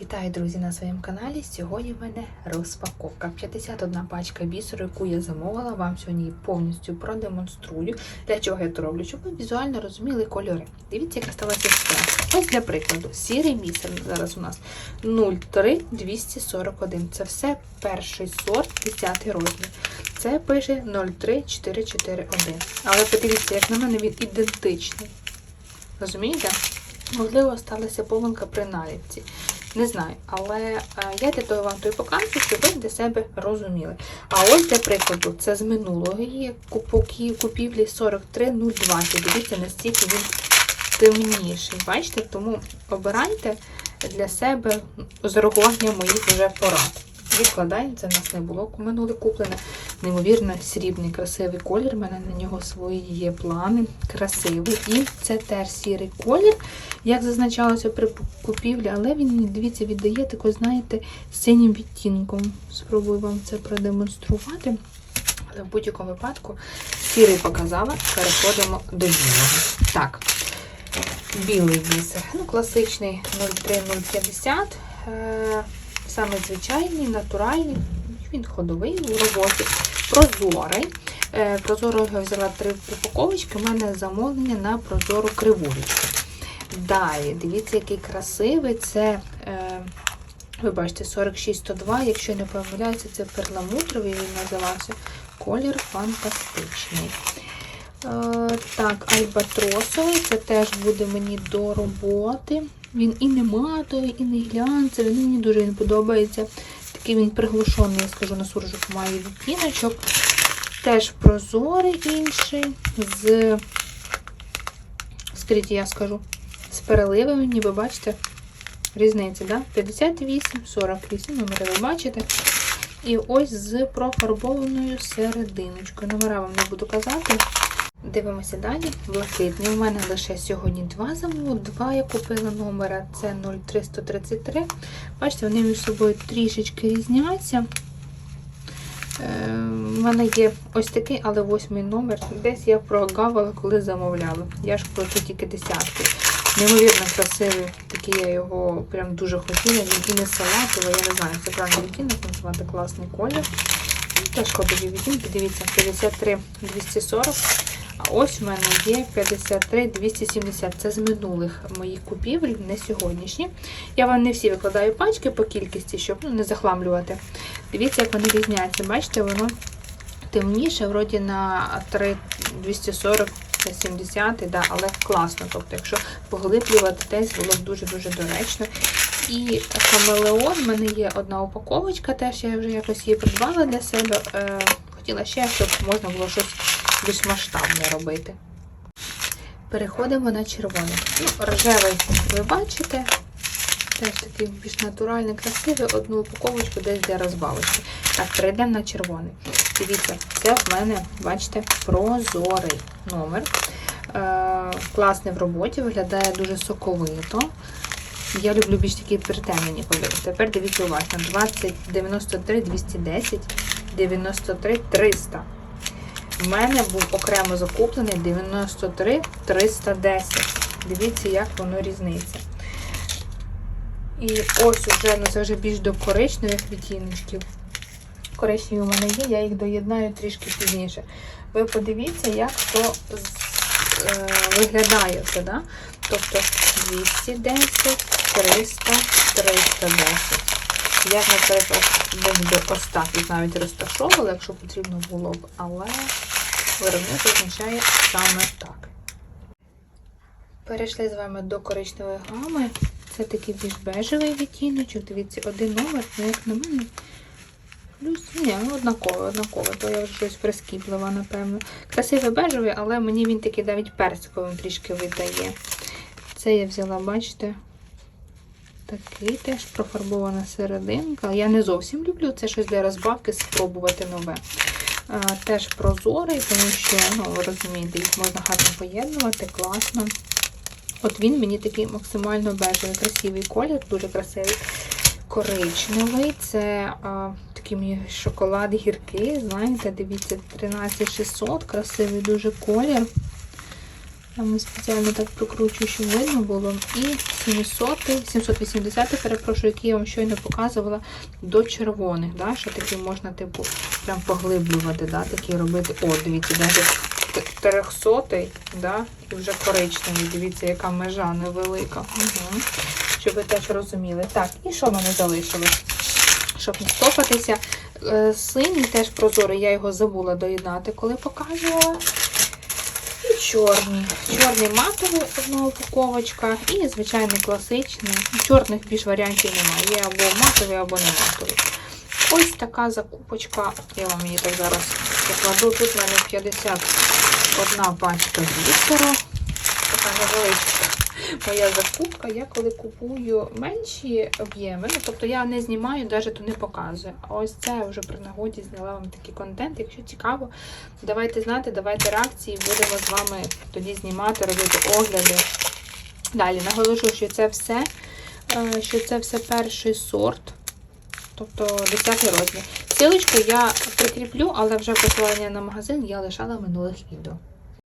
Вітаю, друзі, на своєму каналі. Сьогодні в мене розпаковка. 51 пачка бісеру, яку я замовила. Вам сьогодні повністю продемонструю. Для чого я це роблю? Щоб ви візуально розуміли кольори. Дивіться, яка сталася ситуація. Ось для прикладу, сірий бісер зараз у нас 03241. Це все перший сорт, 10 розмір. Це пише 03441. Але подивіться, як на мене він ідентичний. Розумієте? Можливо, сталася помилка при наліпці. Не знаю, але е, я для вам то й показую, щоб ви для себе розуміли. А ось для прикладу, це з минулої купівлі 43020. Дивіться, настільки він темніший. Бачите? Тому обирайте для себе з урахуванням моїх вже порад. Відкладаємо, це в нас не було минуле куплене. Неймовірно, срібний, красивий колір. У мене на нього свої є плани. Красивий. І це теж сірий колір, як зазначалося при купівлі, але він, дивіться, віддає такий, знаєте, синім відтінком. Спробую вам це продемонструвати. Але в будь-якому випадку сірий показала, переходимо до білого. Так, білий бісер. Ну, класичний 03050. Е, Саме звичайний, натуральний, він ходовий у роботі, прозорий. Е, Прозоро я взяла три упаковочки, у мене замовлення на прозору кривулечку. Далі, дивіться, який красивий. Це, е, ви бачите, 46102, якщо не помиляюся, це перламутровий він називався. Колір фантастичний. Е, так, альбатросовий, це теж буде мені до роботи. Він і не матовий, і не глянцевий. Мені дуже він подобається. Такий він приглушений, я скажу, на суржик має відтіночок. Теж прозорий інший, з, скрізь я скажу, з переливами, ніби бачите, різниця, да? 58, 48, номери ви бачите. І ось з профарбованою серединочкою. Номера вам не буду казати. Дивимося далі. Блакитний. У мене лише сьогодні два замову. Два я купила номера. Це 0333. Бачите, вони між собою трішечки різняться. Е, У мене є ось такий, але восьмий номер. Десь я прогавила, коли замовляла. Я ж плачу тільки десятки. Неймовірно красивий. Такий я його прям дуже хотіла. Він і не салатовий, я не знаю, це правильно відтінок назвати класний колір. Теж ходові відтінки, дивіться, 53 240. А ось у мене є 53 270. Це з минулих моїх купівель, не сьогоднішні. Я вам не всі викладаю пачки по кількості, щоб ну, не захламлювати. Дивіться, як вони різняться. Бачите, воно темніше, вроді на 3 240 70 да, але класно. Тобто, якщо поглиблювати десь, було б дуже-дуже доречно. І хамелеон, в мене є одна упаковочка, теж я вже якось її придбала для себе. Е, хотіла ще, щоб можна було щось більш масштабне робити. Переходимо на червоний. Ну, рожевий ви бачите. Теж такий більш натуральний, красивий, одну упаковочку десь для розбавочки. Так, перейдемо на червоний. Дивіться, це в мене, бачите, прозорий номер. Е, класний в роботі, виглядає дуже соковито. Я люблю більш такі притемнені кольори. Тепер дивіться уважно. 20, 93, 210, 93, 300. У мене був окремо закуплений 93, 310. Дивіться, як воно різниця. І ось уже, ну це вже більш до коричневих відтіночків. Коричневі у мене є, я їх доєднаю трішки пізніше. Ви подивіться, як то е, виглядає це, да? Тобто 210, 300, 310. Я, наприклад, би ось так їх навіть розташовувала, якщо потрібно було б, але виробник означає саме так. Перейшли з вами до коричневої гами. Це такий більш бежевий відтіночок. Дивіться, один номер, ну як на мене. Плюс, ні, ну однаково, однаково, то я вже щось прискіплива, напевно. Красивий бежевий, але мені він такий навіть персиковим трішки видає. Це я взяла, бачите, такий теж профарбована серединка. Я не зовсім люблю це щось для розбавки, спробувати нове. Теж прозорий, тому що, ну, ви розумієте, їх можна гарно поєднувати, класно. От він мені такий максимально бежевий, красивий колір, дуже красивий. Коричневий, це а, такий мені шоколад гіркий, знаєте, дивіться, 13600, красивий дуже колір. Ми спеціально так прокручую, щоб видно було. І 700, 780, перепрошую, який я вам щойно показувала, до червоних. Да? Що такі можна, типу, прям поглиблювати, да? такі робити. О, дивіться, навіть 300 да? і вже коричневий. Дивіться, яка межа невелика. Угу. Щоб ви теж розуміли. Так, і що мене залишилось? Щоб не стопатися. Е, Синій теж прозорий, я його забула доєднати, коли показувала. І чорний. Матовий одна упаковочка і звичайний класичний. Чорних більш варіантів немає. Є або матовий, або не матовий. Ось така закупочка. Я вам її так зараз покладу. Тут в мене 51 пачка глітеру. Така невеличка моя закупка. Я коли купую менші об'єми, ну тобто я не знімаю, навіть то не показую. А ось це я вже при нагоді зняла вам такий контент. Якщо цікаво, давайте знати, давайте реакції, будемо з вами тоді знімати, робити огляди. Далі наголошую, що це все, е, що це все перший сорт. Тобто 10 розмір. Силочку я прикріплю, але вже посилання на магазин я лишала минулих відео.